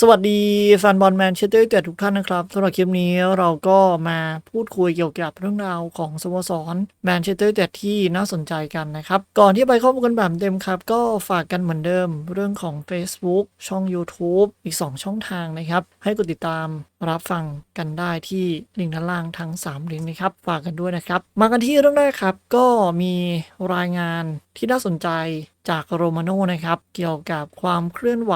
สวัสดีแฟนบอลแมนเชสเตอร์ยูไนเต็ดทุกท่านนะครับสำหรับคลิปนี้เราก็มาพูดคุยเกี่ยวกับเรื่องราวของสโมสรแมนเชสเตอร์ยูไนเต็ดที่น่าสนใจกันนะครับ ก่อนที่ไปข้อมูลกันแบบเต็มครับ ก็ฝากกันเหมือนเดิมเรื่องของ Facebook ช่อง YouTube อีก 2 ช่องทางนะครับ ให้กดติดตามรับฟังกันได้ที่ลิงก์ด้านล่างทั้ง3ลิงก์นะครับฝากกันด้วยนะครับ มากันที่เรื่องแรกครับก็มีรายงานที่น่าสนใจ จากโรมาโนนะครับเกี่ยวกับความเคลื่อนไหว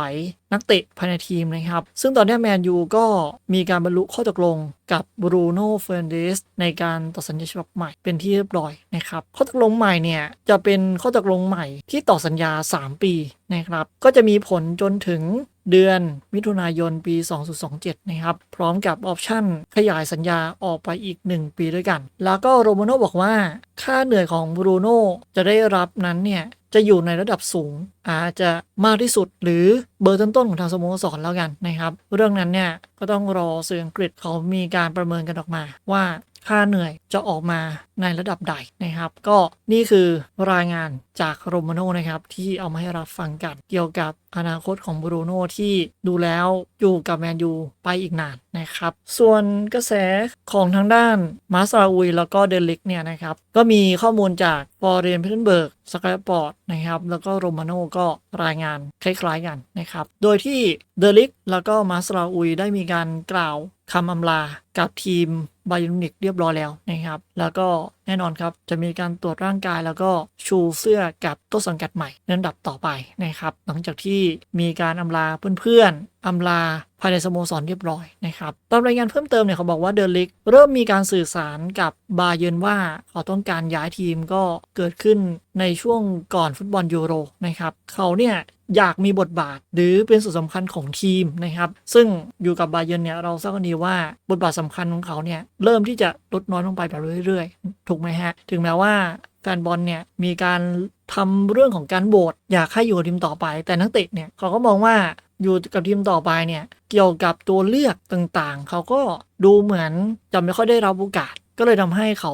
นักเตะภายในทีมนะครับ ซึ่งตอนนี้แมนยูก็มีการบรรลุข้อตกลง กับบรูโน่เฟรนเดสในการต่อสัญญาฉบับใหม่เป็นที่เรียบร้อยนะครับข้อตกลงใหม่เนี่ยจะเป็นข้อตกลงใหม่ที่ต่อสัญญา 3 ปีนะครับก็จะมีผลจนถึงเดือนมิถุนายนปี 2027 นะครับ พร้อมกับออปชั่นขยายสัญญาออกไปอีก 1 ปีด้วยกัน แล้วก็โรมาโน่บอกว่า ค่าเหนื่อยของบรูโน่จะได้รับนั้นเนี่ย จะอยู่ในระดับสูงอาจจะมากที่สุดหรือเบอร์ต้นๆของทางสโมสรแล้วกันนะครับ เรื่องนั้นเนี่ยก็ต้องรอสื่ออังกฤษเขามีการประเมินกันออกมา ว่า ค่าเหนื่อยจะออกมาในระดับใดนะครับ ก็นี่คือรายงานจากโรมาโน่นะครับที่เอามาให้รับฟังกันเกี่ยวกับอนาคตของบรูโน่ที่ดูแล้วอยู่กับแมนยูไปอีกนานนะครับ ส่วนกระแสของทางด้านมาสราอุยแล้วก็เดลิกเนี่ยนะครับ ก็มีข้อมูลจากฟอร์เรนเพนเบิร์กสกายปอร์ตนะครับ แล้วก็โรมาโน่ก็รายงานคล้ายๆกันนะครับ โดยที่เดลิกแล้วก็มาสราอุยได้มีการกล่าว คำอำลากับทีมบาเยร์นมิวนิกเรียบร้อยแล้วนะครับ แล้วก็แน่นอนครับจะมีการตรวจร่างกายแล้วก็ชูเสื้อกับต้นสังกัดใหม่ในลำดับต่อไปนะครับ หลังจากที่มีการอำลาเพื่อนๆอำลาภายในสโมสรเรียบร้อยนะครับตามรายงานเพิ่มเติมเนี่ยเขาบอกว่าเดลิกเริ่มมีการสื่อสารกับบาเยิร์นว่าเขาต้องการย้ายทีมก็เกิดขึ้นในช่วงก่อนฟุตบอลยูโรนะครับเขาเนี่ย อยากมีบทบาท หรือเป็นส่วนสำคัญของทีมนะครับ ซึ่งอยู่กับบาเยิร์นเนี่ยเราทราบกันดีว่าบทบาทสำคัญของเขาเนี่ยเริ่มที่จะลดน้อยลงไปแบบเรื่อยๆ ถูกไหมฮะ ถึงแม้ว่าแฟนบอลเนี่ยมีการทำเรื่องของการโหวตอยากให้อยู่ทีมต่อไป แต่นักเตะเนี่ยเขาก็มองว่าอยู่กับทีมต่อไปเนี่ยเกี่ยวกับตัวเลือกต่างๆ เขาก็ดูเหมือนจะไม่ค่อยได้รับโอกาส ก็เลยทำให้เขา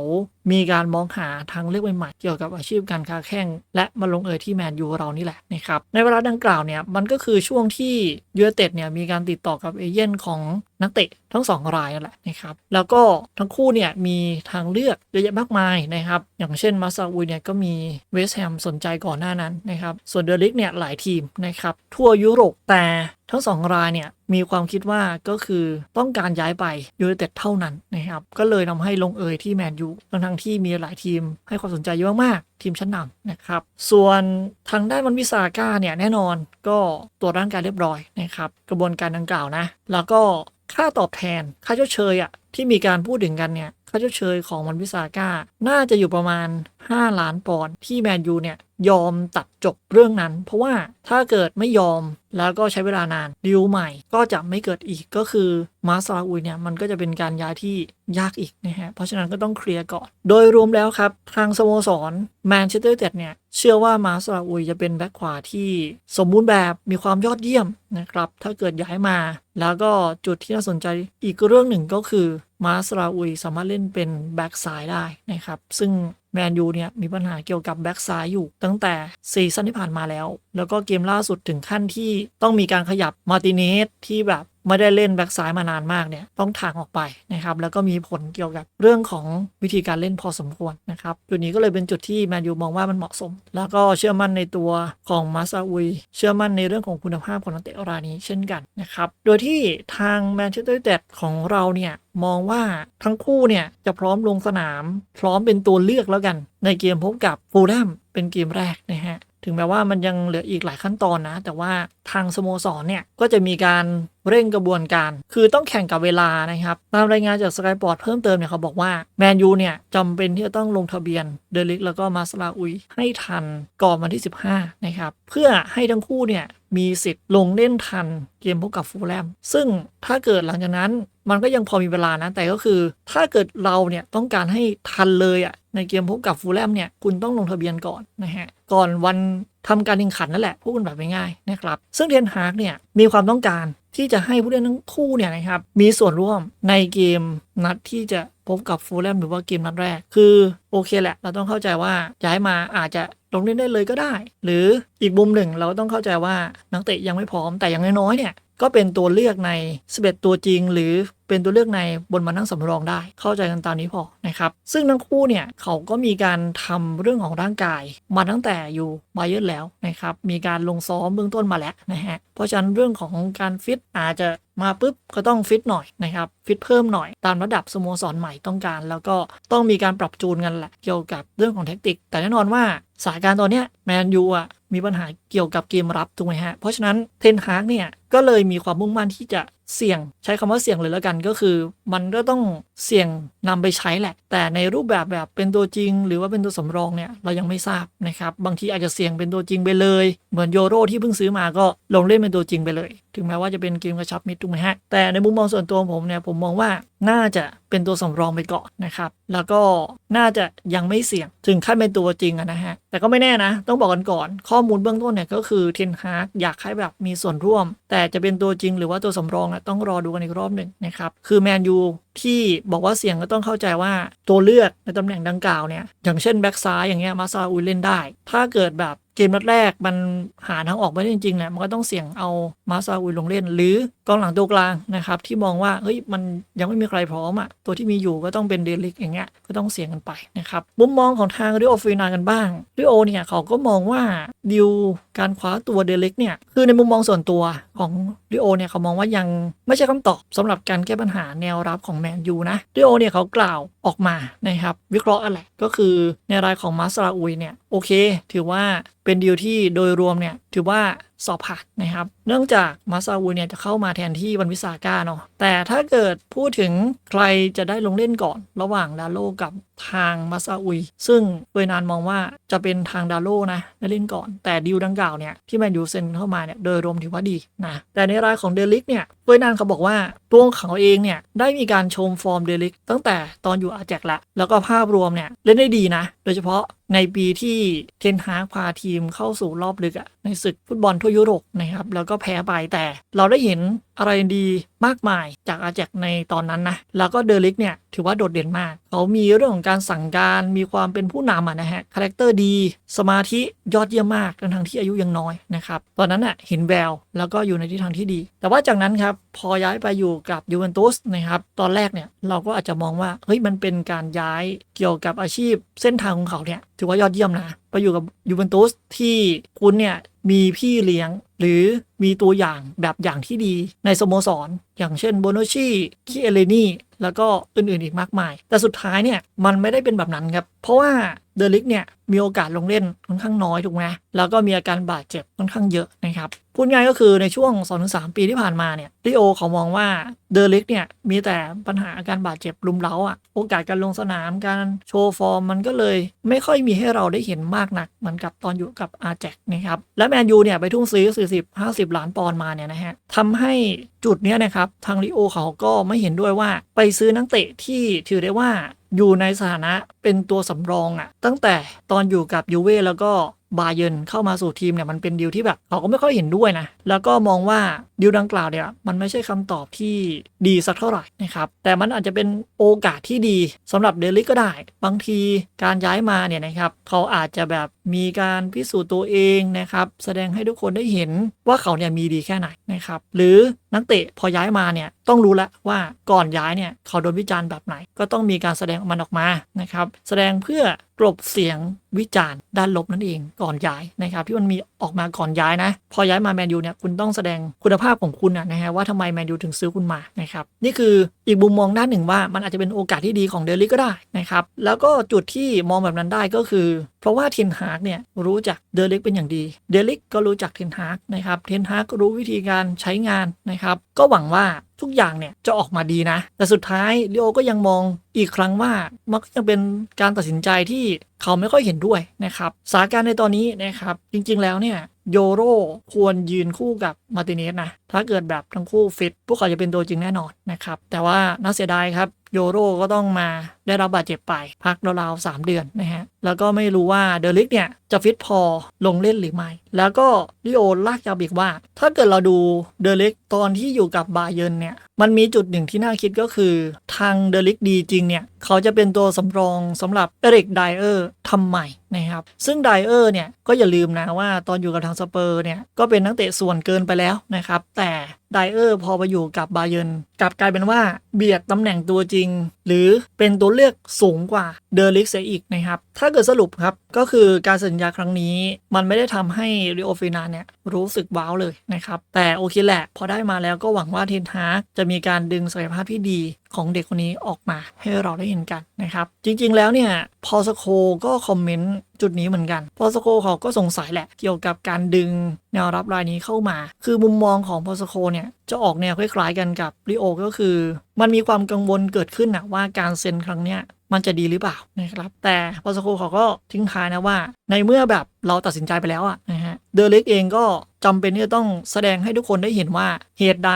มีการมองหาทางเลือกใหม่ๆเกี่ยวกับอาชีพการค้าแข่งและมาลงเอยที่แมนยูเรานี่แหละนะครับในเวลาดังกล่าวเนี่ยมันก็คือช่วงที่ยูเนเต็ดเนี่ยมีการติดต่อกับเอเย่นของนักเตะทั้งสองรายนั่นแหละนะครับแล้วก็ทั้งคู่เนี่ยมีทางเลือกเยอะแยะมากมายนะครับอย่างเช่นมาซาอุยเนี่ยก็มีเวสต์แฮมสนใจก่อนหน้านั้นนะครับส่วนเดลิกเนี่ยหลายทีมนะครับทั่วยุโรปแต่ ทั้งสองรายเนี่ยมีความคิดว่าก็คือต้องการย้ายไปยูไนเต็ดเท่านั้นนะครับก็เลยทำให้ลงเอยที่แมนยูทั้งทั้งที่มีหลายทีมให้ความสนใจเยอะมากทีมชั้นนำนะครับ ส่วนทางด้านมันวิสาก้าเนี่ยแน่นอนก็ตรวจร่างกายเรียบร้อยนะครับกระบวนการดังกล่าวนะ แล้วก็ค่าตอบแทนค่าชดเชยอะที่มีการพูดถึงกันเนี่ย ค่าชดเชยของมันวิสาก้า น่าจะอยู่ประมาณ 5 ล้านปอนด์ที่แมนยูเนี่ยยอมตัดจบเรื่องนั้น เพราะว่าถ้าเกิดไม่ยอมแล้วก็ใช้เวลานานดีลใหม่ก็จะไม่เกิดอีกก็คือมาซาอุยเนี่ยมันก็จะเป็นการย้ายที่ยากอีกนะฮะเพราะฉะนั้นก็ต้องเคลียร์ก่อน โดยรวมแล้วครับ ทางสโมสรแมนเชสเตอร์ยูไนเต็ดเนี่ยเชื่อว่ามาซาอุยจะเป็นแบ็คขวาที่สมบูรณ์แบบมีความยอดเยี่ยมนะครับถ้าเกิดย้ายมา แล้วก็จุดที่น่าสนใจอีกเรื่องหนึ่งก็คือ มาสราอุยสามารถเล่นเป็นแบ็กซ้ายได้นะครับ ซึ่งแมนยูเนี่ยมีปัญหาเกี่ยวกับแบ็กซ้ายอยู่ตั้งแต่ซีซั่นที่ผ่านมาแล้ว แล้วก็เกมล่าสุดถึงขั้นที่ต้องมีการขยับมาร์ติเนสที่แบบ ไม่ได้เล่นแบ็กซ้ายมานานมากเนี่ยต้องถางออกไปนะครับแล้วก็มีผลเกี่ยวกับเรื่องของวิธีการเล่นพอสมควรนะครับจุดนี้ก็เลยเป็นจุดที่แมนยูมองว่ามันเหมาะสม แล้วก็เชื่อมั่นในตัวของมาซาอุย เชื่อมั่นในเรื่องของคุณภาพของนักเตะรายนี้เช่นกันนะครับโดยที่ทางแมนเชสเตอร์ยูไนเต็ดของเราเนี่ยมองว่าทั้งคู่เนี่ยจะพร้อมลงสนาม พร้อมเป็นตัวเลือกแล้วกัน ในเกมพบกับฟูลแลมเป็นเกมแรกนะฮะ ถึงแม้ว่ามันยังเหลืออีกหลายขั้นตอนนะ แต่ว่าทางสโมสรเนี่ย ก็จะมีการเร่งกระบวนการ คือต้องแข่งกับเวลานะครับตามรายงานจากสกายปอร์ตเพิ่มเติมเนี่ยเขาบอกว่าแมนยูเนี่ยจำเป็นที่จะต้องลงทะเบียนเดลิกแล้วก็มาสลาอุยให้ทันก่อนวันที่ 15 นะครับ เพื่อให้ทั้งคู่เนี่ยมีสิทธิ์ลงเล่นทันเกมพบกับฟูลแลม ซึ่งถ้าเกิดหลังจากนั้นมันก็ยังพอมีเวลานะ แต่ก็คือ ถ้าเกิดเราเนี่ยต้องการให้ทันเลยอะ่ะในเกมพบกับฟูลแลมเนี่ยคุณต้องลงทะเบียนก่อนนะฮะ ก่อนวันทำการแข่งขันนั่นแหละพูดกันแบบง่ายๆนะครับ ซึ่งเทนฮากเนี่ยมีความต้องการที่จะให้ผู้เล่นทั้งคู่เนี่ยนะครับมีส่วนร่วมในเกมนัดที่จะพบกับฟูลแลมหรือว่าเกมนัดแรก คือโอเคแหละ เราต้องเข้าใจว่าย้ายมาอาจจะลงเล่นได้เลยก็ได้ หรืออีกมุมหนึ่งเราต้องเข้าใจว่านักเตะยังไม่พร้อมแต่อย่างน้อยๆเนี่ย ก็เป็นตัวเลือกใน 11 ตัวจริง หรือเป็นตัวเลือกในบนมานั่งสำรองได้ เข้าใจกันตามนี้พอนะครับ ซึ่งทั้งคู่เนี่ยเขาก็มีการทำเรื่องของร่างกาย มาตั้งแต่อยู่บาเยิร์แล้วนะครับ มีการลงซ้อมเบื้องต้นมาแล้วนะฮะ เพราะฉะนั้นเรื่องของการฟิตอาจจะมาปุ๊บก็ต้องฟิตหน่อยนะครับฟิตเพิ่มหน่อยตามระดับสโมสรใหม่ต้องการ แล้วก็ต้องมีการปรับจูนกันแหละเกี่ยวกับเรื่องของแท็กติก แต่แน่นอนว่าสถานการณ์ตอนนี้แมนยูอะมีปัญหาเกี่ยวกับเกมรับถูกไหมฮะ เพราะฉะนั้นเทนฮากเนี่ยก็เลยมีความมุ่งมั่นที่จะเสี่ยง ใช้คำว่าเสี่ยงเลยแล้วกันก็คือ มันก็ต้องเสี่ยงนำไปใช้แหละ แต่ในรูปแบบแบบเป็นตัวจริง หรือว่าเป็นตัวสำรองเนี่ยเรายังไม่ทราบนะครับ บางทีอาจจะเสี่ยงเป็นตัวจริงไปเลย เหมือนโยโรที่เพิ่งซื้อมาก็ลงเล่นเป็นตัวจริงไปเลย ถึงแม้ว่าจะเป็นเกมกระชับมิตรถูกไหมฮะแต่ในมุมมองส่วนตัวผมเนี่ยผมมองว่าน่าจะเป็นตัวสำรองไปก่อนนะครับ แล้วก็น่าจะยังไม่เสี่ยงถึงขั้นเป็นตัวจริงนะฮะแต่ก็ไม่แน่นะ ต้องบอกกันก่อน ข้อมูลเบื้องต้นเนี่ยก็คือเทนฮาร์กอยากให้แบบมีส่วนร่วม แต่จะเป็นตัวจริงหรือว่าตัวสำรองอะต้องรอดูกันอีกรอบหนึ่งนะครับคือแมนยู ที่บอกว่าเสี่ยงก็ต้องเข้าใจว่าตัวเลือกในตำแหน่งดังกล่าวเนี่ย อย่างเช่นแบ็กซ้ายอย่างเงี้ยมาซาอุยเล่นได้ ถ้าเกิดแบบเกมนัดแรกมันหาทางออกไม่ได้จริงๆเนี่ยมันก็ต้องเสี่ยงเอามาซาอุยลงเล่น หรือกองหลังตัวกลางนะครับที่มองว่าเฮ้ยมันยังไม่มีใครพร้อมอะตัวที่มีอยู่ก็ต้องเป็นเดลิกอย่างเงี้ยก็ต้องเสี่ยงกันไปนะครับมุมมองของทางริโอฟินากันบ้างริโอเนี่ยเขาก็มองว่าดิวการคว้าตัวเดลิกเนี่ยคือในมุมมองส่วนตัวของริโอเนี่ยเขามองว่ายังไม่ใช่คำตอบสำหรับการแก้ปัญหาแนวรับของแมนยูนะดิโอเนี่ยเขากล่าวออกมานะครับวิเคราะห์อะไรก็คือในรายของมาซาอุยเนี่ย อเค ถือว่าเป็นดีลที่โดยรวมเนี่ยถือว่าสอบผ่านนะครับ เนื่องจากมาซาอุยเนี่ยจะเข้ามาแทนที่วันวิสาก้าเนาะแต่ถ้าเกิดพูดถึงใครจะได้ลงเล่นก่อน ระหว่างดาโลกับทางมาซาอุย ซึ่งเฟยนานมองว่าจะเป็นทางดาโลนะได้เล่นก่อน แต่ดีลดังกล่าวเนี่ยที่แมนยูเซ็นเข้ามาเนี่ยโดยรวมถือว่าดีนะแต่ในรายของเดลิกเนี่ยเฟยนานเขาบอกว่าตัวเขาเองเนี่ยได้มีการชมฟอร์มเดลิกตั้งแต่ตอนอยู่อาแจกละแล้วก็ภาพรวมเนี่ยเล่นได้ดีนะ โดยเฉพาะ ในปีที่เทนฮากพาทีมเข้าสู่รอบลึกอะในศึกฟุตบอลทั่วยุโรปนะครับแล้วก็แพ้ไปแต่เราได้เห็นอะไรดีมากมายจากอาแจกในตอนนั้นนะ แล้วก็เดลิกเนี่ยถือว่าโดดเด่นมาก เขามีเรื่องของการสั่งการมีความเป็นผู้นำะนะฮะ คาแรคเตอร์ดี สมาธิยอดเยี่ยมมากทั้งทที่อายุยังน้อยนะครับ ตอนนั้นอะเห็นแววแล้วก็อยู่ในทิศทางที่ดี แต่ว่าจากนั้นครับ พอย้ายไปอยู่กับยูเวนตุสนะครับ ตอนแรกเนี่ยเราก็อาจจะมองว่าเฮ้ยมันเป็นการย้ายเกี่ยวกับอาชีพเส้นทางของเขาเนี่ยถือว่ายอดเยี่ยมนะ ไปอยู่กับยูเวนตุสที่คุณเนี่ยมีพี่เลี้ยงหรือมีตัวอย่างแบบอย่างที่ดีในสโมสร อย่างเช่นโบโนชีคิเอเลนีแล้วก็อื่นๆอีกมากมาย แต่สุดท้ายเนี่ยมันไม่ได้เป็นแบบนั้นครับ เพราะว่า เดลิกเนี่ยมีโอกาสลงเล่นค่อนข้างน้อยถูกไหมแล้วก็มีอาการบาดเจ็บค่อนข้างเยอะนะครับพูดง่ายก็คือในช่วง 2-3 ปีที่ผ่านมาเนี่ยริโอเขามองว่าเดลิกเนี่ยมีแต่ปัญหาอาการบาดเจ็บรุมเร้าอะโอกาสการลงสนามการโชว์ฟอร์มมันก็เลยไม่ค่อยมีให้เราได้เห็นมากนัก เหมือนกับตอนอยู่กับอาแจกนะครับและแมนยูเนี่ยไปทุ่มซื้อ 40-50 ล้านปอนด์มาเนี่ยนะฮะทำให้จุดเนี้ยนะครับทางริโอเขาก็ไม่เห็นด้วยว่าไปซื้อนักเตะที่ถือได้ว่า อยู่ในสถานะเป็นตัวสำรองอะ่ะตั้งแต่ตอนอยู่กับยูเว่แล้วก็บาเยนเข้ามาสู่ทีมเนี่ยมันเป็นดีลที่แบบเขาก็ไม่ค่อยเห็นด้วยนะ แล้วก็มองว่าดีลดังกล่าวเนี่ยมันไม่ใช่คำตอบที่ดีสักเท่าไหร่นะครับ แต่มันอาจจะเป็นโอกาสที่ดีสำหรับเดลิกก็ได้ บางทีการย้ายมาเนี่ยนะครับเขาอาจจะแบบ มีการพิสูจน์ตัวเองนะครับแสดงให้ทุกคนได้เห็นว่าเขาเนี่ยมีดีแค่ไหนนะครับหรือนักเตะพอย้ายมาเนี่ยต้องรู้แล้วว่าก่อนย้ายเนี่ยเขาโดนวิจารณ์แบบไหน ก็ต้องมีการแสดงมันออกมานะครับแสดงเพื่อกลบเสียงวิจารณ์ด้านลบนั่นเองก่อนย้ายนะครับที่มันมีออกมาก่อนย้ายนะ พอย้ายมาแมนยูเนี่ยคุณต้องแสดงคุณภาพของคุณนะฮะว่าทำไมแมนยูถึงซื้อคุณมานะครับนี่คืออีกมุมมองด้านหนึ่งว่ามันอาจจะเป็นโอกาสที่ดีของเดลิก็ได้นะครับแล้วก็จุดที่มองแบบนั้นได้ก็คือ เพราะว่าเทนฮากเนี่ยรู้จักเดลิกเป็นอย่างดี เดลิกก็รู้จักเทนฮากนะครับเทนฮากก็รู้วิธีการใช้งานนะครับก็หวังว่าทุกอย่างเนี่ยจะออกมาดีนะ แต่สุดท้ายลิโอก็ยังมองอีกครั้งว่ามันก็ยังเป็นการตัดสินใจที่เขาไม่ค่อยเห็นด้วยนะครับสถานการณ์ในตอนนี้นะครับจริงๆแล้วเนี่ยโยโรควรยืนคู่กับมาร์ติเนสนะ ถ้าเกิดแบบทั้งคู่ฟิต พวกเขาจะเป็นตัวจริงแน่นอนนะครับ แต่ว่าน่าเสียดายครับ โยโรก็ต้องมา ได้รับบาดเจ็บไป พักราวๆ3เดือนนะฮะ แล้วก็ไม่รู้ว่าเดลิกเนี่ย จะฟิตพอลงเล่นหรือไม่ แล้วก็ลิโอลากยาวอีกว่า ถ้าเกิดเราดูเดลิกตอนที่อยู่กับบาเยิร์นเนี่ย มันมีจุดหนึ่งที่น่าคิดก็คือ ทางเดลิกดีจริงเนี่ย เขาจะเป็นตัวสำรองสำหรับเอริกไดเออร์ทำใหม่นะครับ ซึ่งไดเออร์เนี่ยก็อย่าลืมนะว่าตอนอยู่กับทางสเปอร์เนี่ยก็เป็นนักเตะส่วนเกินไปแล้วนะครับแต่ไดเออร์พอไปอยู่กับบาเยิร์นกลับกลายเป็นว่าเบียดตำแหน่งตัวจริง หรือเป็นตัวเลือกสูงกว่าเดลิกเสียอีกนะครับ ถ้าเกิดสรุปครับ ก็คือการสัญญาครั้งนี้ มันไม่ได้ทำให้ริโอฟินาเนี่ยรู้สึกว้าวเลยนะครับ แต่โอเคแหละ พอได้มาแล้วก็หวังว่าเทนฮากจะมีการดึงศักยภาพที่ดี ของเด็กคนนี้ออกมาให้เราได้เห็นกันนะครับ จริงๆแล้วเนี่ยพอสโคก็คอมเมนต์จุดนี้เหมือนกัน พอสโคเขาก็สงสัยแหละเกี่ยวกับการดึงแนวรับรายนี้เข้ามา คือมุมมองของพอสโคเนี่ยจะออกแนวคล้ายๆกันกับริโอก็คือ มันมีความกังวลเกิดขึ้นนะว่าการเซ็นครั้งเนี้ยมันจะดีหรือเปล่านะครับ แต่พอสโคเขาก็ทิ้งท้ายนะว่า ในเมื่อแบบเราตัดสินใจไปแล้วอะนะฮะ เดลิกเองก็จำเป็นที่จะต้องแสดงให้ทุกคนได้เห็นว่าเหตุใด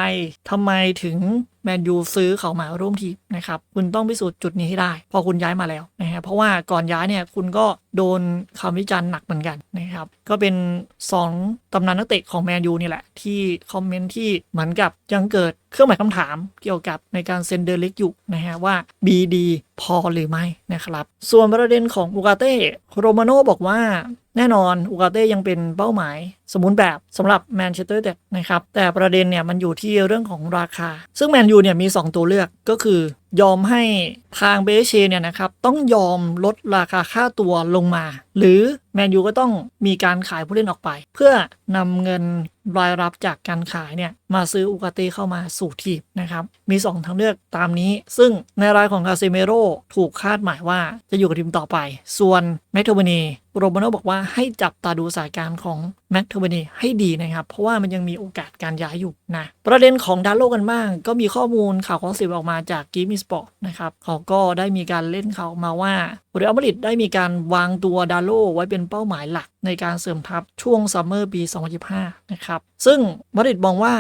ทำไมถึงแมนยูซื้อเขามาร่วมทีมนะครับ คุณต้องพิสูจน์จุดนี้ให้ได้ พอคุณย้ายมาแล้วนะฮะเพราะว่าก่อนย้ายเนี่ยคุณก็โดนคำวิจารณ์หนักเหมือนกันนะครับ ก็เป็น 2ตำนานนักเตะของแมนยูนี่แหละ ที่คอมเมนต์ที่เหมือนกับยังเกิดเครื่องหมายคำถามเกี่ยวกับในการเซ็นเดอร์เล็กอยู่นะฮะว่า BD พอหรือไม่นะครับ ส่วนประเด็นของอูกาเต้โรมาโน่บอกว่าแน่นอนอูกาเต้ยังเป็นเป้าหมาย สมบูรณ์แบบสำหรับแมนเชสเตอร์เด็ดนะครับ แต่ประเด็นเนี่ยมันอยู่ที่เรื่องของราคา ซึ่งแมนยูเนี่ยมี 2 ตัวเลือกก็คือยอมให้ทางเบเชเนี่ยนะครับต้องยอมลดราคาค่าตัวลงมา หรือแมนยูก็ต้องมีการขายผู้เล่นออกไป เพื่อนำเงินรายรับจากการขายเนี่ยมาซื้ออูกาเต้เข้ามาสู่ทีมนะครับ มี 2 ทางเลือกตามนี้ ซึ่งในรายของคาเซเมโรถูกคาดหมายว่าจะอยู่กับทีมต่อไป ส่วนแมคโทเบเนีโรมาโนบอกว่าให้จับตาดูสานการของ แมคเทอร์เบเนีให้ดีนะครับ เพราะว่ามันยังมีโอกาสการย้ายอยู่นะ ประเด็นของดาร์โลกันบ้าง ก็มีข้อมูลข่าวของสิบออกมาจากกีมิสปอร์ตนะครับเขาก็ได้มีการเล่นข่าวมาว่าเรอัลมาดริดได้มีการวางตัวดาร์โลไว้เป็นเป้าหมายหลักในการเสริมทัพช่วงซัมเมอร์ปี 2025 นะครับ ซึ่งมาดริดมองว่า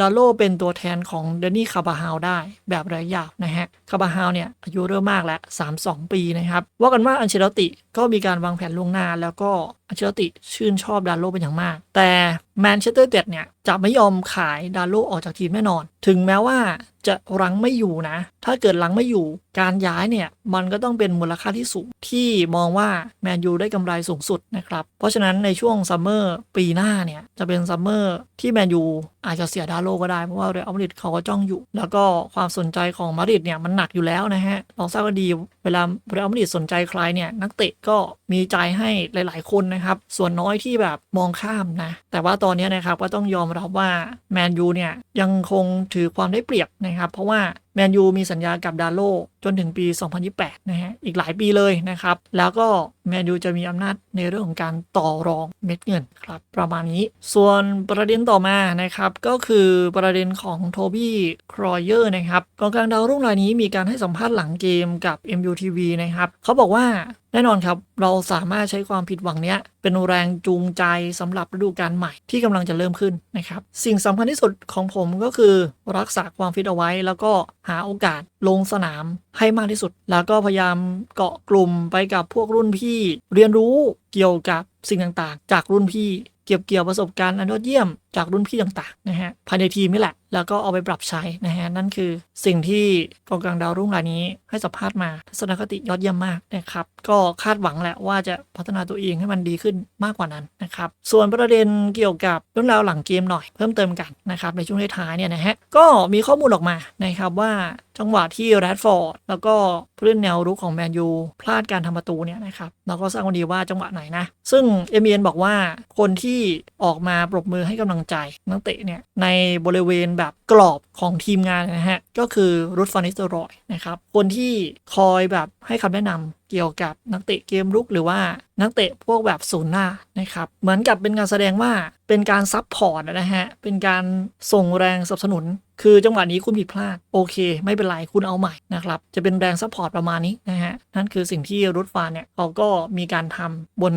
ดาร์โลเป็นตัวแทนของเดนนี่คาบาฮาวได้แบบระยะยาวนะฮะ คาบาฮาวเนี่ยอายุเริ่มมากแล้ว 32 ปีนะครับ ว่ากันว่าอันเชลติก็มีการวางแผนล่วงหน้า แล้วก็อันเชลติชื่นชอบดาร์โลเป็นอย่างมาก แต่ แมนเชสเตอร์เด็ดเนี่ยจะไม่ยอมขายดาร์โลออกจากทีมแน่นอน ถึงแม้ว่าจะรังไม่อยู่นะ ถ้าเกิดรังไม่อยู่ การย้ายเนี่ยมันก็ต้องเป็นมูลค่าที่สูง ที่มองว่าแมนยูได้กำไรสูงสุดนะครับ เพราะฉะนั้นในช่วงซัมเมอร์ปีหน้าเนี่ยจะเป็นซัมเมอร์ที่แมนยู อาจจะเสียดาร์โลก็ได้เพราะว่าเรอัลมาดริดเขาก็จ้องอยู่ แล้วก็ความสนใจของมาดริดเนี่ยมันหนักอยู่แล้วนะฮะเราทราบว่าดีเวลาเรอัลมาดริดสนใจใครเนี่ยนักเตะก็มีใจให้หลาย ๆ คนนะครับ ส่วนน้อยที่แบบมองข้ามนะ แต่ว่าตอนนี้นะครับก็ต้องยอมรับว่าแมนยูเนี่ยยังคงถือความได้เปรียบนะครับ เพราะว่าแมนยูมีสัญญากับดาร์โล จนถึงปี 2028 นะฮะ อีกหลายปีเลยนะครับ แล้วก็แมนยูจะมีอำนาจในเรื่องของการต่อรองเม็ดเงินครับ ประมาณนี้ ส่วนประเด็นต่อมานะครับ ก็คือประเด็นของโทบี้ครอยเยอร์นะครับกองกลางดาวรุ่งรายนี้มีการให้สัมภาษณ์หลังเกมกับ MUTV นะครับเขาบอกว่าแน่นอนครับ เราสามารถใช้ความผิดหวังเนี้ย เป็นแรงจูงใจสำหรับฤดูกาลใหม่ที่กำลังจะเริ่มขึ้นนะครับ สิ่งสำคัญที่สุดของผมก็คือรักษาความฟิตเอาไว้ แล้วก็หาโอกาสลงสนามให้มากที่สุด แล้วก็พยายามเกาะกลุ่มไปกับพวกรุ่นพี่ เรียนรู้เกี่ยวกับสิ่งต่างๆ จากรุ่นพี่ เก็บเกี่ยวประสบการณ์อันยอดเยี่ยมจากรุ่นพี่ต่างๆนะฮะภายในทีมนี่แหละ แล้วก็เอาไปปรับใช้นะฮะนั่นคือสิ่งที่กองกลางดาวรุ่งรายนี้ให้สัมภาษณ์มาทัศนคติยอดเยี่ยมมากนะครับก็คาดหวังแหละว่าจะพัฒนาตัวเองให้มันดีขึ้นมากกว่านั้นนะครับส่วนประเด็นเกี่ยวกับเรื่องราวหลังเกมหน่อยเพิ่มเติมกันนะครับในช่วงท้ายๆเนี่ยนะฮะก็มีข้อมูลออกมานะครับว่าจังหวะที่แรดฟอร์ดแล้วก็ผู้เล่นแนวรุกของแมนยูพลาดการทำประตูเนี่ยนะครับเราก็ทราบกันดีว่าจังหวะไหนนะ ซึ่งเอเมียนบอกว่าคนที่ออกมาปรบมือให้กำลังใจนักเตะเนี่ยในบริเวณแบบกรอบของทีมงานนะฮะ ก็คือรุดฟานิสเตอรอยนะครับคนที่คอยแบบให้คำแนะนำเกี่ยวกับนักเตะเกมรุกหรือว่านักเตะพวกแบบศูนย์หน้านะครับเหมือนกับเป็นการแสดงว่าเป็นการซับพอร์ตนะฮะเป็นการส่งแรงสนับสนุน คือจังหวะนี้คุณผิดพลาดโอเค ไม่เป็นไรคุณเอาใหม่นะครับ จะเป็นแรงซัพพอร์ตประมาณนี้นะฮะ นั่นคือสิ่งที่รุดฟานเนี่ยเขาก็มีการทำบน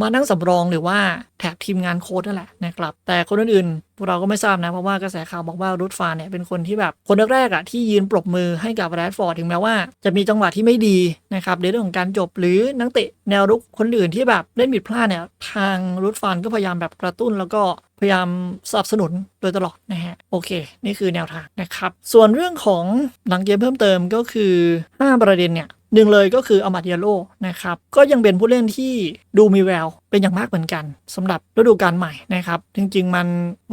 มานั่งสำรองหรือว่าแท็กทีมงานโค้ดนั่นแหละนะครับ แต่คนอื่นๆพวกเราก็ไม่ทราบนะเพราะว่ากระแสข่าวบอกว่ารุดฟานเนี่ยเป็นคนที่แบบคนแรกๆอะที่ยืนปรบมือให้กับแรดฟอร์ดถึงแม้ว่าจะมีจังหวะที่ไม่ดีนะครับในเรื่องของการจบหรือนักเตะแนวรุกคนอื่นที่แบบเล่นผิดพลาดเนี่ยทางรุดฟานก็พยายามแบบกระตุ้นแล้วก็ พยายามสนับสนุนโดยตลอดนะฮะ โอเค นี่คือแนวทางนะครับ ส่วนเรื่องของหลังเกมเพิ่มเติมก็คือ 5 ประเด็นเนี่ยหนึ่งเลยก็คืออมาดิยาโลนะครับ ก็ยังเป็นผู้เล่นที่ดูมีแววเป็นอย่างมากเหมือนกันสำหรับฤดูกาลใหม่นะครับ จริงๆ มัน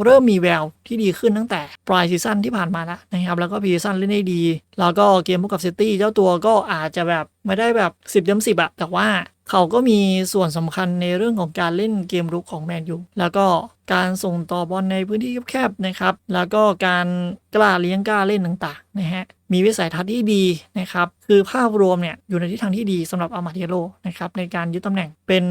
เริ่มมีแววที่ดีขึ้นตั้งแต่ปลายซีซั่นที่ผ่านมาแล้วนะครับ แล้วก็พีซีซั่นเล่นได้ดี แล้วก็เกมพบกับซิตี้เจ้าตัวก็อาจจะแบบไม่ได้แบบ 10เต็ม10อะแต่ว่า เขาก็มีส่วนสำคัญในเรื่องของการเล่นเกมรุกของแมนยูแล้วก็การส่งต่อบอลในพื้นที่แคบๆนะครับ แล้วก็การกล้าเลี้ยงกล้าเล่นต่างๆนะฮะมีวิสัยทัศน์ที่ดีนะครับ คือภาพรวมเนี่ยอยู่ในทิศทางที่ดีสำหรับอามาเดียโลนะครับในการยึดตำแหน่งเป็น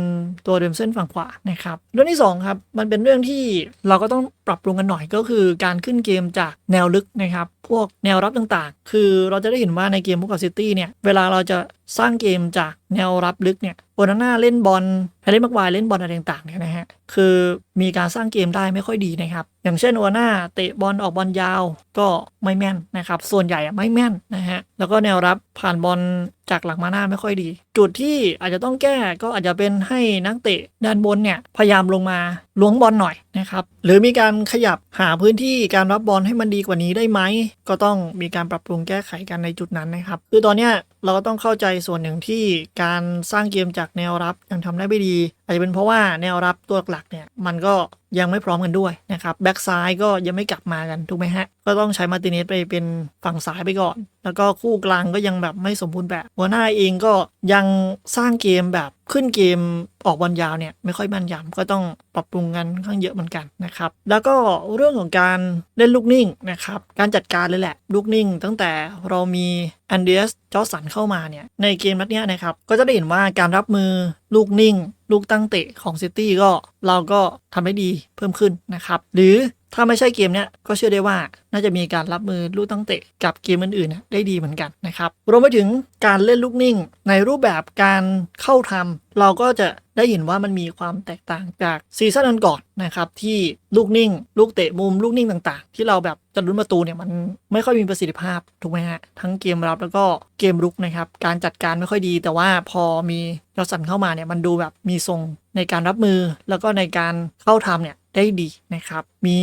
ตัวเดิมเส้นฝั่งขวานะครับเรื่องที่สองครับมันเป็นเรื่องที่เราก็ต้องปรับปรุงกันหน่อยก็คือการขึ้นเกมจากแนวลึกนะครับพวกแนวรับต่างๆ คือเราจะได้เห็นว่าในเกมพวกกับซิตี้เนี่ยเวลาเราจะสร้างเกมจากแนวรับลึกเนี่ย โอนาน่าเล่นบอลแฮร์รี่มักวายเล่นบอลอะไรต่างๆเนี่ยนะฮะ คือมีการสร้างเกมได้ไม่ค่อยดีนะครับ อย่างเช่นโอนาน่าเตะบอลออกบอลยาวก็ไม่แม่นนะครับ ส่วนใหญ่ไม่แม่นนะฮะ แล้วก็แนวรับผ่านบอลจากหลังมาหน้าไม่ค่อยดี จุดที่อาจจะต้องแก้ก็อาจจะเป็นให้นักเตะด้านบนเนี่ยพยายามลงมาล้วงบอลหน่อยนะครับ หรือมีการขยับหาพื้นที่การรับบอลให้มันดีกว่านี้ได้ไหม ก็ต้องมีการปรับปรุงแก้ไขกันในจุดนั้นนะครับ คือตอนเนี้ยเราก็ต้องเข้าใจส่วนหนึ่งที่การสร้างเกมจากแนวรับยังทำได้ไม่ดี อาจจะเป็นเพราะว่าแนวรับตัวหลักเนี่ยมันก็ยังไม่พร้อมกันด้วยนะครับแบ็กซ้ายก็ยังไม่กลับมากันถูกไหมฮะ ก็ต้องใช้มาติเนสไปเป็นฝั่งซ้ายไปก่อน แล้วก็คู่กลางก็ยังแบบไม่สมบูรณ์แบบหัวหน้าเองก็ยังสร้างเกมแบบขึ้นเกมออกบอลยาวเนี่ยไม่ค่อยแม่นยำก็ต้องปรับปรุงกันข้างเยอะเหมือนกันนะครับแล้วก็เรื่องของการเล่นลูกนิ่งนะครับการจัดการเลยแหละลูกนิ่ง ตั้งแต่เรามีแอนเดียสจอสันเข้ามาเนี่ยในเกมนัดเนี้ยนะครับก็จะได้เห็นว่าการรับมือลูกนิ่ง ลูกตั้งเตะของซิตี้ก็เราก็ทำได้ดีเพิ่มขึ้นนะครับ หรือ ถ้าไม่ใช่เกมเนี้ยก็เชื่อได้ว่าน่าจะมีการรับมือลูกตั้งเตะกับเกมอื่นๆได้ดีเหมือนกันนะครับรวมไปถึงการเล่นลูกนิ่ง ในรูปแบบการเข้าทำเราก็จะได้เห็นว่ามันมีความแตกต่างจากซีซั่นก่อนนะครับที่ลูกนิ่ง ลูกเตะมุมลูกนิ่งต่างๆ ที่เราแบบจะลุ้นประตูเนี่ยมันไม่ค่อยมีประสิทธิภาพถูกไหมฮะทั้งเกมรับแล้วก็เกมรุกนะครับการจัดการไม่ค่อยดี แต่ว่าพอมียอดสันเข้ามาเนี่ยมันดูแบบมีทรงในการรับมือ แล้วก็ในการเข้าทำเนี่ย ได้ดีนะครับ มี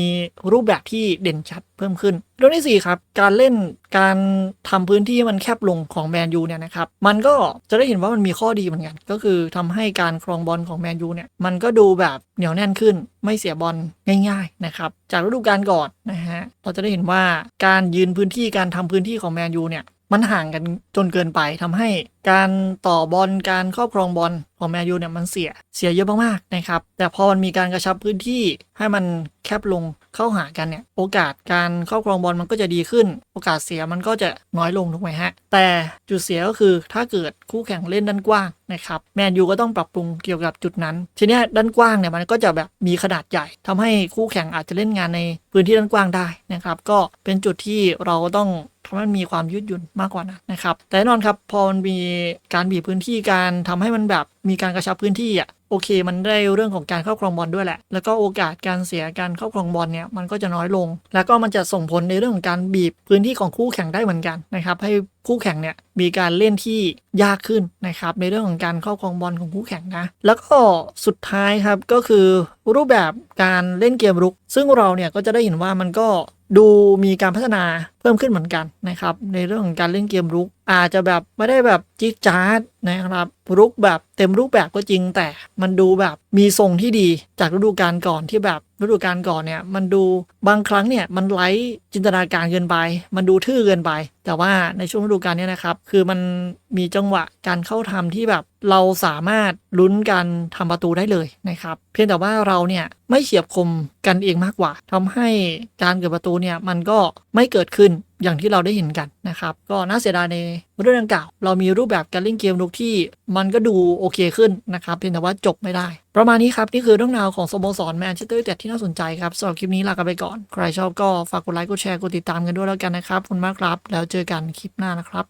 รูปแบบที่เด่นชัดเพิ่มขึ้นเรื่องที่4ครับ การเล่นการทำพื้นที่มันแคบลงของแมนยูเนี่ยนะครับ มันก็จะได้เห็นว่ามันมีข้อดีเหมือนกัน ก็คือทำให้การครองบอลของแมนยูเนี่ย มันก็ดูแบบเหนียวแน่นขึ้น ไม่เสียบอลง่ายๆนะครับ จากฤดูกาลก่อนนะฮะ เราจะได้เห็นว่าการยืนพื้นที่การทำพื้นที่ของแมนยูเนี่ย มันห่างกันจนเกินไปทำให้การต่อบอลการครอบครองบอลของแมนยูเนี่ยมันเสียเสียเยอะมากๆนะครับ แต่พอมันมีการกระชับพื้นที่ให้มันแคบลงเข้าหากันเนี่ยโอกาสการครอบครองบอลมันก็จะดีขึ้น โอกาสเสียมันก็จะน้อยลงถูกไหมฮะ แต่จุดเสียก็คือถ้าเกิดคู่แข่งเล่นด้านกว้างนะครับแมนยูก็ต้องปรับปรุงเกี่ยวกับจุดนั้น ทีนี้ด้านกว้างเนี่ยมันก็จะแบบมีขนาดใหญ่ทำให้คู่แข่งอาจจะเล่นงานในพื้นที่ด้านกว้างได้นะครับก็เป็นจุดที่เราต้อง ทำให้มันมีความยืดหยุ่นมากกว่านะนะครับ แต่แน่นอนครับ พอมันมีการบีบพื้นที่การทำให้มันแบบมีการกระชับพื้นที่อะโอเค มันได้เรื่องของการครอบครองบอลด้วยแหละ แล้วก็โอกาสการเสียการครอบครองบอลเนี่ยมันก็จะน้อยลง แล้วก็มันจะส่งผลในเรื่องของการบีบพื้นที่ของคู่แข่งได้เหมือนกันนะครับ ให้คู่แข่งเนี่ยมีการเล่นที่ยากขึ้นนะครับ ในเรื่องของการครอบครองบอลของคู่แข่งนะ แล้วก็สุดท้ายครับก็คือรูปแบบการเล่นเกมรุก ซึ่งเราเนี่ยก็จะได้เห็นว่ามันก็ดูมีการพัฒนา พิ่มขึ้นเหมือนกันนะครับ ในเรื่องของการเล่นเกมรุก อาจจะแบบไม่ได้แบบจิ๊ดจ๊าดนะครับรุกแบบเต็มรูปแบบก็จริงแต่มันดูแบบมีทรงที่ดีจากฤดูกาลก่อนที่แบบฤดูกาลก่อนเนี่ยมันดูบางครั้งเนี่ยมันไร้จินตนาการเกินไป มันดูทื่อเกินไป แต่ว่าในช่วงฤดูกาลเนี้นะครับ คือมันมีจังหวะการเข้าทำที่แบบเราสามารถลุ้นการทำประตูได้เลยนะครับ เพียงแต่ว่าเราเนี่ยไม่เฉียบคมกันเองมากกว่าทำให้การเกิดประตูเนี่ยมันก็ไม่เกิดขึ้นอย่างที่เราได้เห็นกันนะครับ ก็น่าเสียดายในเรื่องดังกล่าว เรามีรูปแบบการเล่นเกมลุกที่มันก็ดูโอเคขึ้นนะครับเพียงแต่ว่าจบไม่ได้ ประมาณนี้ครับ นี่คือเรื่องราวของสโมสรแมนเชสเตอร์ยูไนเต็ดที่น่าสนใจครับสำหรับคลิปนี้ลากันไปก่อน ใครชอบก็ฝากกดไลค์กดแชร์กดติดตามกันด้วยแล้วกันนะครับขอบคุณมากครับ แล้วเจอกันคลิปหน้านะครับ